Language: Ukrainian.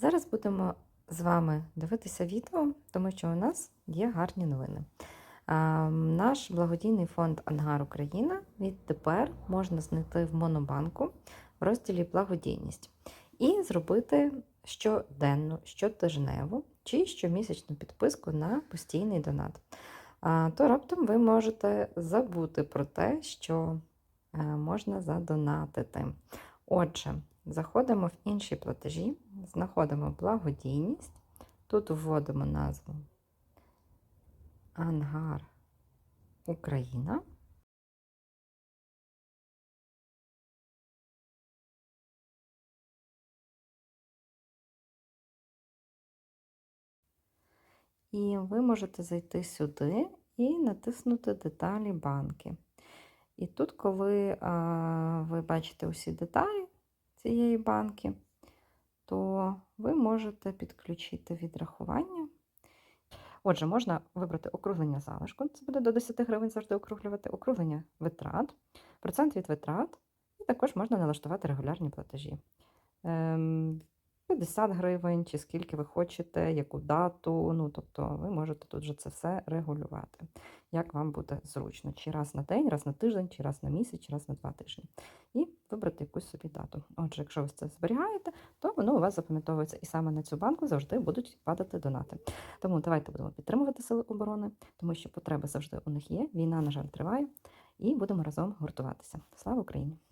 Зараз будемо з вами дивитися відео, тому що у нас є гарні новини. Наш благодійний фонд Ангар Україна відтепер можна знайти в Монобанку в розділі Благодійність і зробити щоденну, щотижневу чи щомісячну підписку на постійний донат. То раптом ви можете забути про те, що е, можна задонатити. Отже, заходимо в інші платежі, знаходимо благодійність. Тут вводимо назву Ангар Україна. І ви можете зайти сюди і натиснути Деталі банки. І тут, коли а, ви бачите усі деталі цієї банки, то ви можете підключити відрахування. Отже, можна вибрати округлення залишку, це буде до 10 гривень завжди округлювати, округлення витрат, процент від витрат, і також можна налаштувати регулярні платежі. Ем, 50 гривень, чи скільки ви хочете, яку дату. Ну, тобто ви можете тут же це все регулювати, як вам буде зручно, чи раз на день, раз на тиждень, чи раз на місяць, чи раз на два тижні. Вибрати якусь собі дату. Отже, якщо ви це зберігаєте, то воно у вас запам'ятовується. І саме на цю банку завжди будуть падати донати. Тому давайте будемо підтримувати сили оборони, тому що потреби завжди у них є. Війна, на жаль, триває, і будемо разом гуртуватися. Слава Україні!